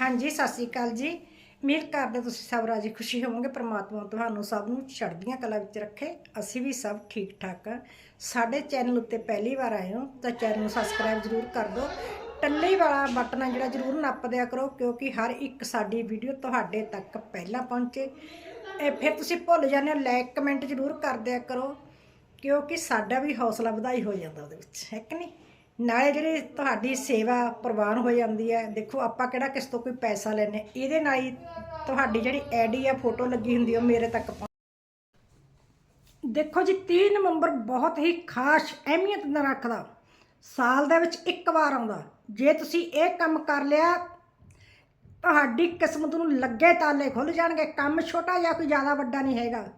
ਹਾਂਜੀ, ਸਤਿ ਸ੍ਰੀ ਅਕਾਲ ਜੀ। ਉਮੀਦ ਕਰਦੇ ਤੁਸੀਂ ਸਭ ਰਾਜੀ ਖੁਸ਼ੀ ਹੋਵੋਗੇ। ਪ੍ਰਮਾਤਮਾ ਤੁਹਾਨੂੰ ਸਭ ਨੂੰ ਚੜ੍ਹਦੀਆਂ ਕਲਾ ਵਿੱਚ ਰੱਖੇ। ਅਸੀਂ ਵੀ ਸਭ ਠੀਕ ਠਾਕ ਹਾਂ। ਸਾਡੇ ਚੈਨਲ ਉੱਤੇ ਪਹਿਲੀ ਵਾਰ ਆਏ ਹੋ ਤਾਂ ਚੈਨਲ ਨੂੰ ਸਬਸਕ੍ਰਾਈਬ ਜ਼ਰੂਰ ਕਰ ਦਿਓ। ਟੱਲੇ ਵਾਲਾ ਬਟਨ ਆ ਜਿਹੜਾ ਜ਼ਰੂਰ ਨੱਪ ਦਿਆ ਕਰੋ ਕਿਉਂਕਿ ਹਰ ਇੱਕ ਸਾਡੀ ਵੀਡੀਓ ਤੁਹਾਡੇ ਤੱਕ ਪਹਿਲਾਂ ਪਹੁੰਚੇ। ਇਹ ਫਿਰ ਤੁਸੀਂ ਭੁੱਲ ਜਾਂਦੇ ਹੋ ਲਾਈਕ ਕਮੈਂਟ ਜ਼ਰੂਰ ਕਰ ਦਿਆ ਕਰੋ ਕਿਉਂਕਿ ਸਾਡਾ ਵੀ ਹੌਸਲਾ ਵਧਾਈ ਹੋ ਜਾਂਦਾ ਉਹਦੇ ਵਿੱਚ। ਹੈ ਕਿ ਨਹੀਂ? ਨਾਲੇ ਜਿਹੜੀ ਤੁਹਾਡੀ ਸੇਵਾ ਪ੍ਰਵਾਨ ਹੋ ਜਾਂਦੀ ਹੈ, ਦੇਖੋ ਆਪਾਂ ਕਿਹੜਾ ਕਿਸ ਤੋਂ ਕੋਈ ਪੈਸਾ ਲੈਨੇ ਇਹਦੇ ਨਾਲ ਹੀ ਤੁਹਾਡੀ ਜਿਹੜੀ ਆਈਡੀ ਆ ਫੋਟੋ ਲੱਗੀ ਹੁੰਦੀ ਉਹ ਮੇਰੇ ਤੱਕ ਪਹੁੰ- ਦੇਖੋ ਜੀ 30 ਨਵੰਬਰ ਬਹੁਤ ਹੀ ਖਾਸ ਅਹਿਮੀਅਤ ਦਾ ਰੱਖਦਾ। ਸਾਲ ਦੇ ਵਿੱਚ ਇੱਕ ਵਾਰ ਆਉਂਦਾ। ਜੇ ਤੁਸੀਂ ਇਹ ਕੰਮ ਕਰ ਲਿਆ, ਤੁਹਾਡੀ ਕਿਸਮਤ ਨੂੰ ਲੱਗੇ ਤਾਲੇ ਖੁੱਲ ਜਾਣਗੇ। ਕੰਮ ਛੋਟਾ ਜਾਂ ਕੋਈ ਜ਼ਿਆਦਾ ਵੱਡਾ ਨਹੀਂ ਹੈਗਾ।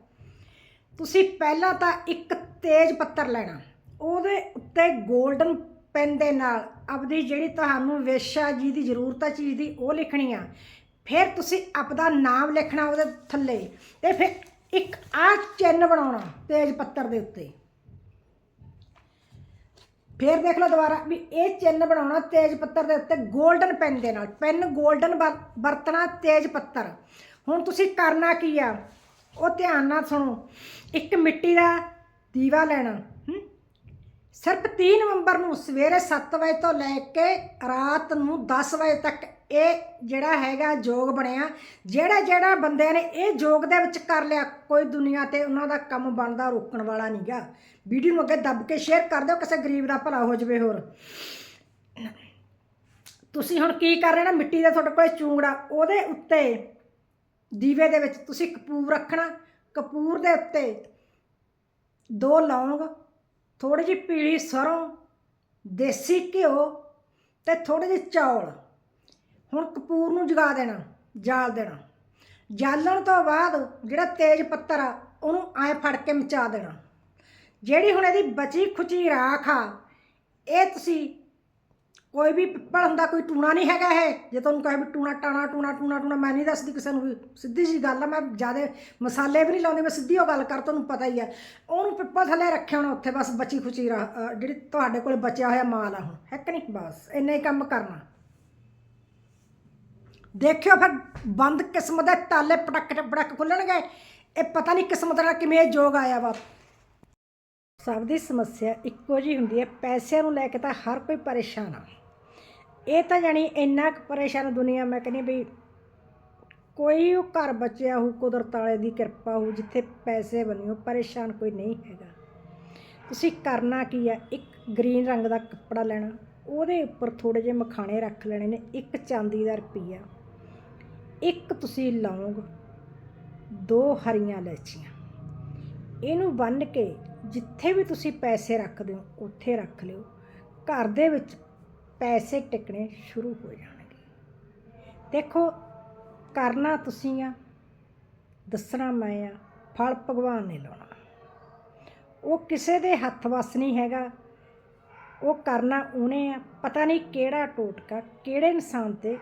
ਤੁਸੀਂ ਪਹਿਲਾਂ ਤਾਂ ਇੱਕ ਤੇਜ਼ ਪੱਤਰ ਲੈਣਾ। ਉਹਦੇ ਉੱਤੇ 골ਡਨ ਪੈਨ ਦੇ ਨਾਲ ਆਪਦੀ ਜਿਹੜੀ ਤੁਹਾਨੂੰ ਵੇਸ਼ਾ ਜੀ ਦੀ ਜ਼ਰੂਰਤ ਆ ਚੀਜ਼ ਦੀ, ਉਹ ਲਿਖਣੀ ਆ। ਫਿਰ ਤੁਸੀਂ ਆਪਦਾ ਨਾਮ ਲਿਖਣਾ ਉਹਦੇ ਥੱਲੇ। ਤੇ ਫਿਰ ਇੱਕ ਆ ਚਿੰਨ ਬਣਾਉਣਾ ਤੇਜ਼ ਪੱਤਰ ਦੇ ਉੱਤੇ। ਫਿਰ ਦੇਖ ਲਓ ਦੁਬਾਰਾ ਵੀ ਇਹ ਚਿੰਨ ਬਣਾਉਣਾ ਤੇਜ਼ ਪੱਤਰ ਦੇ ਉੱਤੇ 골ਡਨ ਪੈਨ ਦੇ ਨਾਲ। ਪੈਨ 골ਡਨ ਵਰਤਣਾ ਤੇਜ਼ ਪੱਤਰ। ਹੁਣ ਤੁਸੀਂ ਕਰਨਾ ਕੀ ਆ? ਉਹ ਧਿਆਨ ਨਾਲ ਸੁਣੋ। ਇੱਕ ਮਿੱਟੀ ਦਾ ਦੀਵਾ ਲੈਣਾ ਸਿਰਫ 30 ਨਵੰਬਰ ਨੂੰ ਸਵੇਰੇ 7 ਵਜੇ ਤੋਂ ਲੈ ਕੇ ਰਾਤ ਨੂੰ 10 ਵਜੇ ਤੱਕ ਇਹ ਜਿਹੜਾ ਹੈਗਾ ਯੋਗ ਬਣਿਆ। ਜਿਹੜਾ ਜਿਹੜਾ ਬੰਦਿਆਂ ਨੇ ਇਹ ਯੋਗ ਦੇ ਵਿੱਚ ਕਰ ਲਿਆ, ਕੋਈ ਦੁਨੀਆ ਤੇ ਉਹਨਾਂ ਦਾ ਕੰਮ ਬਣਦਾ ਰੋਕਣ ਵਾਲਾ ਨਹੀਂਗਾ ਵੀਡੀਓ ਨੂੰ ਅੱਗੇ ਦੱਬ ਕੇ ਸ਼ੇਅਰ ਕਰ ਦਿਓ, ਕਿਸੇ ਗਰੀਬ ਦਾ ਭਲਾ ਹੋ ਜਾਵੇ ਹੋਰ। ਤੁਸੀਂ ਹੁਣ ਕੀ ਕਰ ਰਹੇ ਨਾ ਮਿੱਟੀ ਦਾ ਤੁਹਾਡੇ ਕੋਲ ਚੂੰਗੜਾ, ਉਹਦੇ ਉੱਤੇ ਦੀਵੇ ਦੇ ਵਿੱਚ ਤੁਸੀਂ ਕਪੂਰ ਰੱਖਣਾ। ਕਪੂਰ ਦੇ ਉੱਤੇ ਦੋ ਲੌਂਗ ਥੋੜੀ ਜਿਹੀ ਪੀਲੀ ਸਰੋਂ, ਦੇਸੀ ਘਿਓ ਤੇ ਥੋੜੇ ਜਿਹੇ ਚੌਲ। ਹੁਣ ਕਪੂਰ ਨੂੰ ਜਗਾ ਦੇਣਾ, ਜਾਲ ਦੇਣਾ। ਜਾਲਣ ਤੋਂ ਬਾਅਦ ਜਿਹੜਾ ਤੇਜ ਪੱਤਰ ਆ, ਉਹਨੂੰ ਐ ਫੜ ਕੇ ਮਚਾ ਦੇਣਾ। ਜਿਹੜੀ ਹੁਣ ਇਹਦੀ ਬਚੀ ਖੁਚੀ ਰਾਖ ਆ, ਇਹ ਤੁਸੀਂ ਕੋਈ ਵੀ ਪਿੱਪਲ ਹੁੰਦਾ ਕੋਈ ਟੂਣਾ ਨਹੀਂ ਹੈਗਾ ਇਹ। ਜੇ ਤੁਹਾਨੂੰ ਕਹੇ ਵੀ ਟੂਣਾ ਟਾਣਾ, ਟੂਣਾ ਟੂਣਾ ਟੂਣਾ, ਮੈਂ ਨਹੀਂ ਦੱਸਦੀ ਕਿਸੇ ਨੂੰ ਵੀ। ਸਿੱਧੀ ਜੀ ਗੱਲ ਆ, ਮੈਂ ਜ਼ਿਆਦਾ ਮਸਾਲੇ ਵੀ ਨਹੀਂ ਲਾਉਂਦੀ, ਮੈਂ ਸਿੱਧੀ ਉਹ ਗੱਲ ਕਰ, ਤੁਹਾਨੂੰ ਪਤਾ ਹੀ ਹੈ ਉਹਨੂੰ ਪਿੱਪਲ ਥੱਲੇ ਰੱਖਿਆ ਹੋਣਾ ਉੱਥੇ, ਬਸ ਬਚੀ ਖੁਚੀ ਰਾ- ਜਿਹੜੀ ਤੁਹਾਡੇ ਕੋਲ ਬਚਿਆ ਹੋਇਆ ਮਾਲ ਆ ਹੁਣ, ਹੈ ਕਿ ਨਹੀਂ? ਬਸ, ਇੰਨਾ ਹੀ ਕੰਮ ਕਰਨਾ। ਦੇਖਿਓ ਫਿਰ, ਬੰਦ ਕਿਸਮ ਦੇ ਤਾਲੇ ਪਟਕ ਪਟਕ ਖੁੱਲਣਗੇ। ਇਹ ਪਤਾ ਨਹੀਂ ਕਿਸਮਤ ਨਾਲ ਕਿਵੇਂ ਇਹ ਜੋਗ ਆਇਆ ਵਾ। ਸਭ ਦੀ ਸਮੱਸਿਆ ਇੱਕੋ ਜੀ ਹੁੰਦੀ ਹੈ, ਪੈਸਿਆਂ ਨੂੰ ਲੈ ਕੇ ਤਾਂ ਹਰ ਕੋਈ ਪਰੇਸ਼ਾਨ ਆ। ਇਹ ਤਾਂ ਜਾਣੀ ਇੰਨਾ ਕੁ ਪਰੇਸ਼ਾਨ ਦੁਨੀਆ, ਮੈਂ ਕਹਿੰਦੀ ਵੀ ਕੋਈ ਉਹ ਘਰ ਬਚਿਆ ਹੋ ਕੁਦਰਤ ਵਾਲੇ ਦੀ ਕਿਰਪਾ ਹੋ ਜਿੱਥੇ ਪੈਸੇ ਬਣਿਓ ਪਰੇਸ਼ਾਨ ਕੋਈ ਨਹੀਂ ਹੈਗਾ। ਤੁਸੀਂ ਕਰਨਾ ਕੀ ਹੈ ਇੱਕ ਗ੍ਰੀਨ ਰੰਗ ਦਾ ਕੱਪੜਾ ਲੈਣਾ, ਉਹਦੇ ਉੱਪਰ ਥੋੜੇ ਜਿਹੇ ਮਖਾਣੇ ਰੱਖ ਲੈਣੇ ਨੇ, ਇੱਕ ਚਾਂਦੀ ਦਾ ਰੁਪਈਆ। ਇੱਕ ਤੁਸੀਂ ਲੌਂਗ ਦੋ ਹਰੀਆਂ ਲੈਚੀਆਂ ਇਹਨੂੰ ਬੰਨ ਕੇ ਜਿੱਥੇ ਵੀ ਤੁਸੀਂ ਪੈਸੇ ਰੱਖਦੇ ਹੋ, ਉੱਥੇ ਰੱਖ ਲਿਓ। ਘਰ ਦੇ ਵਿੱਚ ਪੈਸੇ ਟਿਕਣੇ ਸ਼ੁਰੂ ਹੋ ਜਾਣਗੇ। ਦੇਖੋ, ਕਰਨਾ ਤੁਸੀਂ ਆ, ਦੱਸਣਾ ਮੈਂ ਆ, ਫਲ ਭਗਵਾਨ ਨੇ ਲਾਉਣਾ। ਉਹ ਕਿਸੇ ਦੇ ਹੱਥ ਵੱਸ ਨਹੀਂ ਹੈਗਾ। ਉਹ ਕਰਨਾ ਉਹਨੇ ਆ। ਪਤਾ ਨਹੀਂ ਕਿਹੜਾ ਟੋਟਕਾ, ਕਿਹੜੇ ਇਨਸਾਨ ਤੇ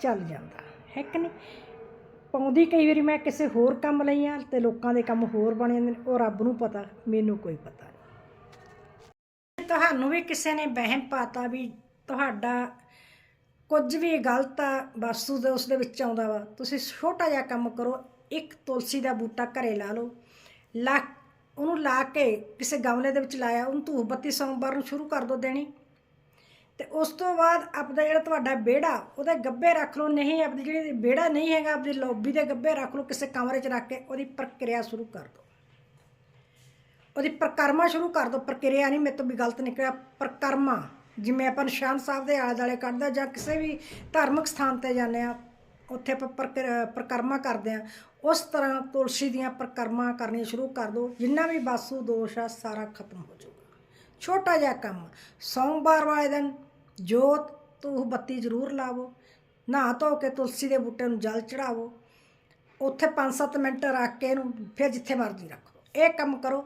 ਚੱਲ ਜਾਂਦਾ। ਹੈ ਕਿ ਨਹੀਂ? ਪਾਉਂਦੀ ਕਈ ਵਾਰੀ ਮੈਂ ਕਿਸੇ ਹੋਰ ਕੰਮ ਲਈ ਆ ਤੇ ਲੋਕਾਂ ਦੇ ਕੰਮ ਹੋਰ ਬਣ ਜਾਂਦੇ ਨੇ, ਉਹ ਰੱਬ ਨੂੰ ਪਤਾ, ਮੈਨੂੰ ਕੋਈ ਪਤਾ ਨਹੀਂ। ਤੁਹਾਨੂੰ ਵੀ ਕਿਸੇ ਨੇ ਵਹਿਮ ਪਾਤਾ ਵੀ ਤੁਹਾਡਾ ਕੁਝ ਵੀ ਗਲਤ ਆ ਵਾਸਤੂ ਦੇ ਉਸ ਦੇ ਵਿੱਚ ਆਉਂਦਾ ਵਾ। ਤੁਸੀਂ ਛੋਟਾ ਜਿਹਾ ਕੰਮ ਕਰੋ, ਇੱਕ ਤੁਲਸੀ ਦਾ ਬੂਟਾ ਘਰੇ ਲਾ ਲਓ। ਲਾ ਉਹਨੂੰ ਲਾ ਕੇ ਕਿਸੇ ਗਮਲੇ ਦੇ ਵਿੱਚ ਲਾਇਆ, ਉਹਨੂੰ ਧੂਪ ਬੱਤੀ ਸੋਮਵਾਰ ਨੂੰ ਸ਼ੁਰੂ ਕਰ ਦੋ ਦੇਣੀ। ਤੇ ਉਸ ਤੋਂ ਬਾਅਦ ਆਪਦਾ ਜਿਹੜਾ ਤੁਹਾਡਾ ਵਿਹੜਾ, ਉਹਦੇ ਗੱਬੇ ਰੱਖ ਲਓ। ਨਹੀਂ, ਆਪਦੀ ਜਿਹੜੀ ਵਿਹੜਾ ਨਹੀਂ ਹੈਗਾ, ਆਪਦੀ ਲੌਬੀ ਦੇ ਗੱਬੇ ਰੱਖ ਲਓ, ਕਿਸੇ ਕਮਰੇ 'ਚ ਰੱਖ ਕੇ ਉਹਦੀ ਪ੍ਰਕਿਰਿਆ ਸ਼ੁਰੂ ਕਰ ਦਿਓ। ਉਹਦੀ ਪ੍ਰਕਰਮਾ ਸ਼ੁਰੂ ਕਰ ਦਿਓ। ਪ੍ਰਕਿਰਿਆ ਨਹੀਂ, ਮੇਰੇ ਤੋਂ ਵੀ ਗਲਤ ਨਿਕਲਿਆ। ਪ੍ਰਕਰਮਾ, ਜਿਵੇਂ ਆਪਾਂ ਨਿਸ਼ਾਨ ਸਾਹਿਬ ਦੇ ਆਲੇ ਦੁਆਲੇ ਕੱਢਦਾ ਜਾਂ ਕਿਸੇ ਵੀ ਧਾਰਮਿਕ ਸਥਾਨ ਤੇ ਜਾਂਦੇ ਆ ਉੱਥੇ ਆਪਾਂ ਪ੍ਰਕ- ਪ੍ਰਕਰਮਾ ਕਰਦੇ ਆ ਉਸ ਤਰ੍ਹਾਂ ਤੁਲਸੀ ਦੀਆਂ ਪ੍ਰਕਰਮਾ ਕਰਨੀਆਂ ਸ਼ੁਰੂ ਕਰ ਦਿਓ। ਜਿੰਨਾ ਵੀ ਬਾਸੂ ਦੋਸ਼ ਆ, ਸਾਰਾ ਖਤਮ ਹੋ ਜਾਊ। ਛੋਟਾ ਜਿਹਾ ਕੰਮ। ਸੋਮਵਾਰ ਵਾਲੇ ਦਿਨ ਜੋਤ, ਤੂੰ ਬੱਤੀ ਜ਼ਰੂਰ ਲਾਵੋ। ਨਹਾ ਧੋ ਕੇ ਤੁਲਸੀ ਦੇ ਬੂਟੇ ਨੂੰ ਜਲ ਚੜਾਵੋ। ਉੱਥੇ 5-7 ਮਿੰਟ ਰੱਖ ਕੇ ਇਹਨੂੰ ਫਿਰ ਜਿੱਥੇ ਮਰਜ਼ੀ ਰੱਖੋ। ਇਹ ਕੰਮ ਕਰੋ,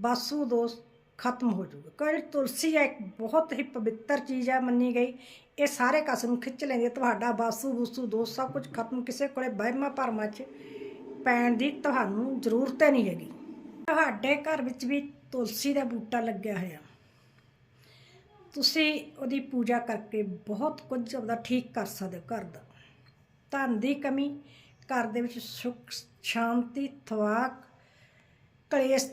ਬਾਸੂ ਦੋਸ਼ ਖਤਮ ਹੋ ਜਾਊਗਾ। ਕਿਉਂਕਿ ਤੁਲਸੀ ਹੈ, ਇੱਕ ਬਹੁਤ ਹੀ ਪਵਿੱਤਰ ਚੀਜ਼ ਹੈ ਮੰਨੀ ਗਈ। ਇਹ ਸਾਰੇ ਕਸ ਨੂੰ ਖਿੱਚ ਲੈਂਦੀ ਹੈ। ਤੁਹਾਡਾ ਬਾਸੂ, ਬੂਸੂ ਦੋਸ਼ ਸਭ ਕੁਝ ਖਤਮ ਕਿਸੇ ਕੋਲੇ ਵਹਿਮਾਂ ਭਰਮਾਂ 'ਚ ਪੈਣ ਦੀ ਤੁਹਾਨੂੰ ਜ਼ਰੂਰਤ ਹੀ ਨਹੀਂ ਹੈਗੀ। ਤੁਹਾਡੇ ਘਰ ਵਿੱਚ ਵੀ ਤੁਲਸੀ ਦਾ ਬੂਟਾ ਲੱਗਿਆ ਹੋਇਆ। ਤੁਸੀਂ ਉਹਦੀ ਪੂਜਾ ਕਰਕੇ ਬਹੁਤ ਕੁਝ ਆਪਦਾ ਠੀਕ ਕਰ ਸਕਦੇ ਹੋ ਘਰ ਦਾ। ਧਨ ਦੀ ਕਮੀ, ਘਰ ਦੇ ਵਿੱਚ ਸੁੱਖ, ਸ਼ਾਂਤੀ, ਥਵਾਕ, ਕਲੇਸ਼,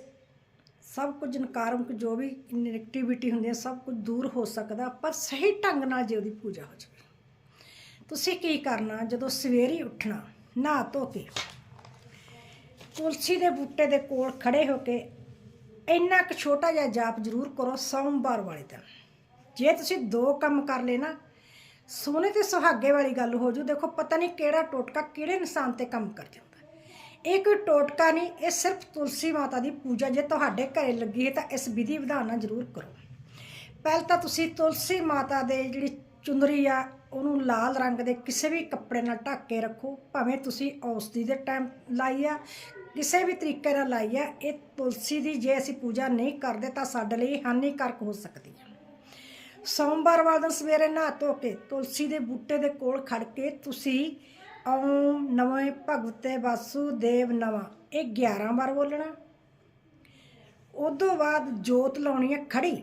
ਸਭ ਕੁਝ ਨਕਾਰਮਕ ਜੋ ਵੀ ਨੈਗੇਟਿਵਿਟੀ ਹੁੰਦੀ ਹੈ, ਸਭ ਕੁਝ ਦੂਰ ਹੋ ਸਕਦਾ, ਪਰ ਸਹੀ ਢੰਗ ਨਾਲ ਜੇ ਉਹਦੀ ਪੂਜਾ ਹੋ ਜਾਵੇ। ਤੁਸੀਂ ਕੀ ਕਰਨਾ, ਜਦੋਂ ਸਵੇਰੇ ਉੱਠਣਾ, ਨਹਾ ਧੋ ਕੇ। ਤੁਲਸੀ ਦੇ ਬੂਟੇ ਦੇ ਕੋਲ ਖੜੇ ਹੋ ਕੇ ਇੰਨਾ ਕੁ ਛੋਟਾ ਜਿਹਾ ਜਾਪ ਜ਼ਰੂਰ ਕਰੋ ਸੋਮਵਾਰ ਵਾਲੇ ਦਿਨ। ਜੇ ਤੁਸੀਂ ਦੋ ਕੰਮ ਕਰ ਲਏ ਨਾ, ਸੋਨੇ ਤੇ ਸੁਹਾਗੇ ਵਾਲੀ ਗੱਲ ਹੋ ਜੂ। ਦੇਖੋ, ਪਤਾ ਨਹੀਂ ਕਿਹੜਾ ਟੋਟਕਾ ਕਿਹੜੇ ਇਨਸਾਨ ਤੇ ਕੰਮ ਕਰ ਜਾਂਦਾ। ਇਹ ਕੋਈ ਟੋਟਕਾ ਨਹੀਂ, ਇਹ ਸਿਰਫ ਤੁਲਸੀ ਮਾਤਾ ਦੀ ਪੂਜਾ। ਜੇ ਤੁਹਾਡੇ ਘਰੇ ਲੱਗੀ ਹੈ ਤਾਂ ਇਸ ਵਿਧੀ ਵਿਧਾਨ ਨਾਲ ਜ਼ਰੂਰ ਕਰੋ। ਪਹਿਲ ਤਾਂ ਤੁਸੀਂ ਤੁਲਸੀ ਮਾਤਾ ਦੇ ਜਿਹੜੀ ਚੁੰਦਰੀ ਆ, ਉਹਨੂੰ ਲਾਲ ਰੰਗ ਦੇ ਕਿਸੇ ਵੀ ਕੱਪੜੇ ਨਾਲ ਢੱਕ ਕੇ ਰੱਖੋ। ਭਾਵੇਂ ਤੁਸੀਂ ਔਸਦੀ ਦੇ ਟਾਈਮ ਲਾਈ ਆ ਕਿਸੇ ਵੀ ਤਰੀਕੇ ਨਾਲ ਲਾਈ ਹੈ ਇਹ ਤੁਲਸੀ ਦੀ ਜੇ ਅਸੀਂ ਪੂਜਾ ਨਹੀਂ ਕਰਦੇ ਤਾਂ ਸਾਡੇ ਲਈ ਹਾਨੀਕਾਰਕ ਹੋ ਸਕਦੀ ਹੈ। ਸੋਮਵਾਰ ਵਾਲੇ ਦਿਨ ਸਵੇਰੇ ਨਹਾ ਧੋ ਕੇ ਤੁਲਸੀ ਦੇ ਬੂਟੇ ਦੇ ਕੋਲ ਖੜ ਕੇ ਤੁਸੀਂ ਓਮ ਨਵੇਂ ਭਗਵਤੇ ਵਾਸੁਦੇਵ ਨਮਾ, ਇਹ 11 ਵਾਰ ਬੋਲਣਾ। ਉਦੋਂ ਬਾਅਦ ਜੋਤ ਲਾਉਣੀ ਹੈ ਖੜੀ।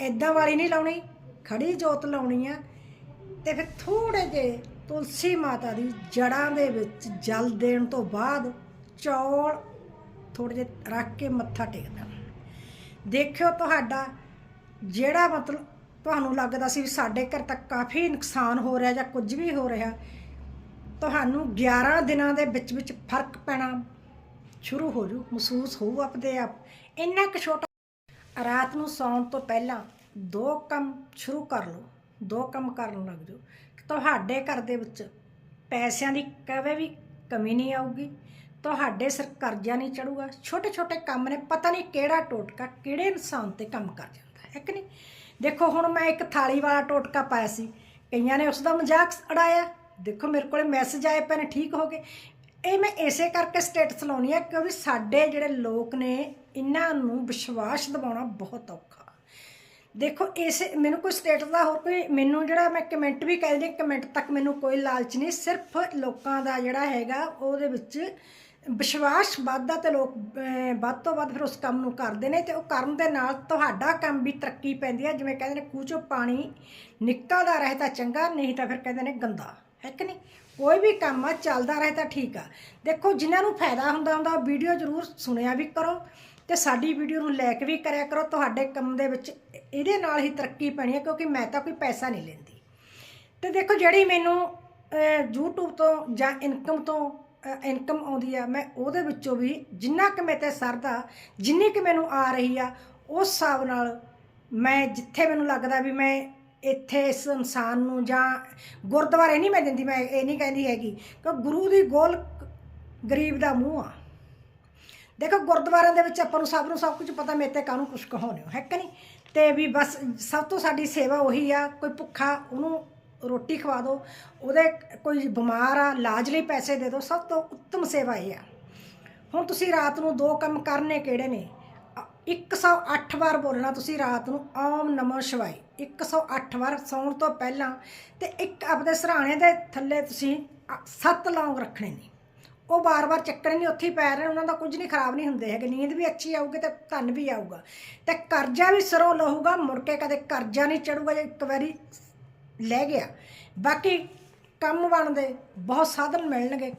ਇਦਾਂ ਵਾਲੀ ਨਹੀਂ ਲਾਉਣੀ, ਖੜੀ ਜੋਤ ਲਾਉਣੀ ਆ ਤੇ ਫਿਰ ਥੋੜੇ ਜੇ ਤੁਲਸੀ ਮਾਤਾ ਦੀ ਜੜਾਂ ਦੇ ਵਿੱਚ ਜਲ ਦੇਣ ਤੋਂ ਬਾਅਦ ਚੌਲ ਥੋੜੇ ਜੇ ਰੱਖ ਕੇ ਮੱਥਾ ਟੇਕਦਾ ਦੇਖਿਓ ਤੁਹਾਡਾ ਜਿਹੜਾ ਮਤਲਬ ਤੁਹਾਨੂੰ ਲੱਗਦਾ ਸੀ ਵੀ ਸਾਡੇ ਘਰ ਤੱਕ ਕਾਫੀ ਨੁਕਸਾਨ ਹੋ ਰਿਹਾ ਜਾਂ ਕੁਝ ਵੀ ਹੋ ਰਿਹਾ, ਤੁਹਾਨੂੰ 11 ਦਿਨਾਂ ਦੇ ਵਿੱਚ ਵਿੱਚ ਫ਼ਰਕ ਪੈਣਾ ਸ਼ੁਰੂ ਹੋ ਜੂ, ਮਹਿਸੂਸ ਹੋਊ ਆਪਦੇ ਆਪ। ਇੰਨਾ ਕੁ ਛੋਟਾ ਰਾਤ ਨੂੰ ਸੌਣ ਤੋਂ ਪਹਿਲਾਂ ਦੋ ਕੰਮ ਸ਼ੁਰੂ ਕਰ ਲਓ, ਦੋ ਕੰਮ ਕਰਨ ਲੱਗ ਜਾਓ ਤੁਹਾਡੇ ਘਰ ਦੇ ਵਿੱਚ ਪੈਸਿਆਂ ਦੀ ਕਦੇ ਵੀ ਕਮੀ ਨਹੀਂ ਆਊਗੀ, ਤੁਹਾਡੇ ਸਿਰ ਕਰਜ਼ਾ ਨਹੀਂ ਚੜੂਗਾ ਛੋਟੇ ਛੋਟੇ ਕੰਮ ਨੇ, ਪਤਾ ਨਹੀਂ ਕਿਹੜਾ ਟੋਟਕਾ ਕਿਹੜੇ ਇਨਸਾਨ ਤੇ ਕੰਮ ਕਰ ਜਾਂਦਾ ਹੈ ਕਿ ਨਹੀਂ? ਦੇਖੋ, ਹੁਣ ਮੈਂ ਇੱਕ ਥਾਲੀ ਵਾਲਾ ਟੋਟਕਾ ਪਾਇਆ ਸੀ, ਕਈਆਂ ਨੇ ਉਸ ਦਾ ਮਜ਼ਾਕ ਉਡਾਇਆ, ਦੇਖੋ ਮੇਰੇ ਕੋਲੇ ਮੈਸੇਜ ਆਏ ਪਏ ਨੇ, ਠੀਕ ਹੋ ਗਏ। ਇਹ ਮੈਂ ਇਸੇ ਕਰਕੇ ਸਟੇਟਸ ਲਾਉਣੀ ਆ ਕਿਉਂਕਿ ਸਾਡੇ ਜਿਹੜੇ ਲੋਕ ਨੇ, ਇਹਨਾਂ ਨੂੰ ਵਿਸ਼ਵਾਸ ਦਿਵਾਉਣਾ ਬਹੁਤ ਔਖਾ ਦੇਖੋ, ਇਸ ਮੈਨੂੰ ਕੋਈ ਸਟੇਟਸ ਦਾ ਹੋਰ ਕੋਈ ਮੈਨੂੰ ਜਿਹੜਾ ਮੈਂ ਕਮੈਂਟ ਵੀ ਕਹਿੰਦੇ ਕਮੈਂਟ ਤੱਕ ਮੈਨੂੰ ਕੋਈ ਲਾਲਚ ਨਹੀਂ, ਸਿਰਫ ਲੋਕਾਂ ਦਾ ਜਿਹੜਾ ਹੈਗਾ, ਉਹਦੇ ਵਿੱਚ ਵਿਸ਼ਵਾਸ ਵੱਧਦਾ ਤੇ ਲੋਕ ਵੱਧ ਤੋਂ ਵੱਧ ਫਿਰ ਉਸ ਕੰਮ ਨੂੰ ਕਰਦੇ ਨੇ ਤੇ ਉਹ ਕਰਨ ਦੇ ਨਾਲ ਤੁਹਾਡਾ ਕੰਮ ਵੀ ਤਰੱਕੀ ਪੈਂਦੀ ਹੈ ਜਿਵੇਂ ਕਹਿੰਦੇ ਨੇ, ਖੂਹ ਪਾਣੀ ਨਿਕਲਦਾ ਰਹੇ ਤਾਂ ਚੰਗਾ, ਨਹੀਂ ਤਾਂ ਫਿਰ ਕਹਿੰਦੇ ਨੇ ਗੰਦਾ। ਹੈ ਕਿ ਨਹੀਂ? ਕੋਈ ਵੀ ਕੰਮ ਆ, ਚੱਲਦਾ ਰਹੇ ਤਾਂ ਠੀਕ ਆ। ਦੇਖੋ, ਜਿਨ੍ਹਾਂ ਨੂੰ ਫਾਇਦਾ ਹੁੰਦਾ ਹੁੰਦਾ ਵੀਡੀਓ ਜ਼ਰੂਰ ਸੁਣਿਆ ਵੀ ਕਰੋ। ਤੇ ਸਾਡੀ ਵੀਡੀਓ ਨੂੰ ਲਾਈਕ ਵੀ ਕਰਿਆ ਕਰੋ ਤੁਹਾਡੇ ਕੰਮ ਦੇ ਵਿੱਚ ਇਹਦੇ ਨਾਲ ਹੀ ਤਰੱਕੀ ਪੈਣੀ ਹੈ ਕਿਉਂਕਿ ਮੈਂ ਤਾਂ ਕੋਈ ਪੈਸਾ ਨਹੀਂ ਲੈਂਦੀ। ਤੇ ਦੇਖੋ ਜਿਹੜੀ ਮੈਨੂੰ ਅਹ, YouTube ਤੋਂ ਜਾਂ ਇਨਕਮ ਤੋਂ ਇਨਕਮ ਆਉਂਦੀ ਆ ਮੈਂ ਉਹਦੇ ਵਿੱਚੋਂ ਵੀ ਜਿੰਨਾ ਕੁ ਮੇਰੇ ਤੇ ਸਰਦਾ ਜਿੰਨੀ ਕੁ ਮੈਨੂੰ ਆ ਰਹੀ ਆ ਉਸ ਹਿਸਾਬ ਨਾਲ ਮੈਂ ਜਿੱਥੇ ਮੈਨੂੰ ਲੱਗਦਾ ਵੀ ਮੈਂ ਇੱਥੇ ਇਸ ਇਨਸਾਨ ਨੂੰ ਜਾਂ ਗੁਰਦੁਆਰੇ ਨਹੀਂ ਮੈਂ ਦਿੰਦੀ ਮੈਂ ਇਹ ਨਹੀਂ ਕਹਿੰਦੀ ਹੈਗੀ ਕਿ ਗੁਰੂ ਦੀ ਗੋਲ ਗਰੀਬ ਦਾ ਮੂੰਹ ਆ। ਦੇਖੋ, ਗੁਰਦੁਆਰਿਆਂ ਦੇ ਵਿੱਚ ਆਪਾਂ ਨੂੰ ਸਭ ਨੂੰ ਸਭ ਕੁਝ ਪਤਾ, ਮੇਰੇ ਤੇ ਕਾਹਨੂੰ ਕੁਝ ਕਹਾਉਣੇ ਹੋ, ਹੈ ਕਿ ਨਹੀਂ? ਤੇ ਵੀ ਬਸ ਸਭ ਤੋਂ ਸਾਡੀ ਸੇਵਾ ਉਹੀ ਆ, ਕੋਈ ਭੁੱਖਾ ਉਹਨੂੰ ਰੋਟੀ ਖਵਾ ਦਿਓ, ਉਹਦੇ ਕੋਈ ਬਿਮਾਰ ਆ, ਇਲਾਜ ਲਈ ਪੈਸੇ ਦੇ ਦਿਓ, ਸਭ ਤੋਂ ਉੱਤਮ ਸੇਵਾ ਇਹ ਆ। ਹੁਣ ਤੁਸੀਂ ਰਾਤ ਨੂੰ ਦੋ ਕੰਮ ਕਰਨੇ ਕਿਹੜੇ ਨੇ? ਅ- 108 ਵਾਰ ਬੋਲਣਾ ਤੁਸੀਂ ਰਾਤ ਨੂੰ ਓਮ ਨਮੋ ਸ਼ਿਵਾਏ। 108 ਵਾਰ ਸੌਣ ਤੋਂ ਪਹਿਲਾਂ ਤੇ ਇੱਕ ਆਪਦੇ ਸਰਾਣੇ ਦੇ ਥੱਲੇ ਤੁਸੀਂ ਸੱਤ ਲੌਂਗ ਰੱਖਣੇ ਨੇ। ਉਹ ਬਾਰ-ਬਾਰ ਚੱਕਣੇ ਨਹੀਂ, ਉੱਥੇ ਹੀ ਪੈ ਰਹੇ, ਉਹਨਾਂ ਦਾ ਕੁਝ ਨਹੀਂ, ਖਰਾਬ ਨਹੀਂ ਹੁੰਦੇ ਹੈਗੇ। ਨੀਂਦ ਵੀ ਅੱਛੀ ਆਊਗੀ ਤੇ ਧਨ ਵੀ ਆਊਗਾ। ਤੇ ਕਰਜ਼ਾ ਵੀ ਸਰੋਂ ਲਹੂਗਾ ਮੁੜ ਕੇ ਕਦੇ ਕਰਜ਼ਾ ਨਹੀਂ ਚੜੂਗਾ ਜੇ ਇੱਕ ਵਾਰੀ ਲੈ ਗਿਆ। ਬਾਕੀ ਕੰਮ ਬਣਦੇ, ਬਹੁਤ ਸਾਧਨ ਮਿਲਣਗੇ।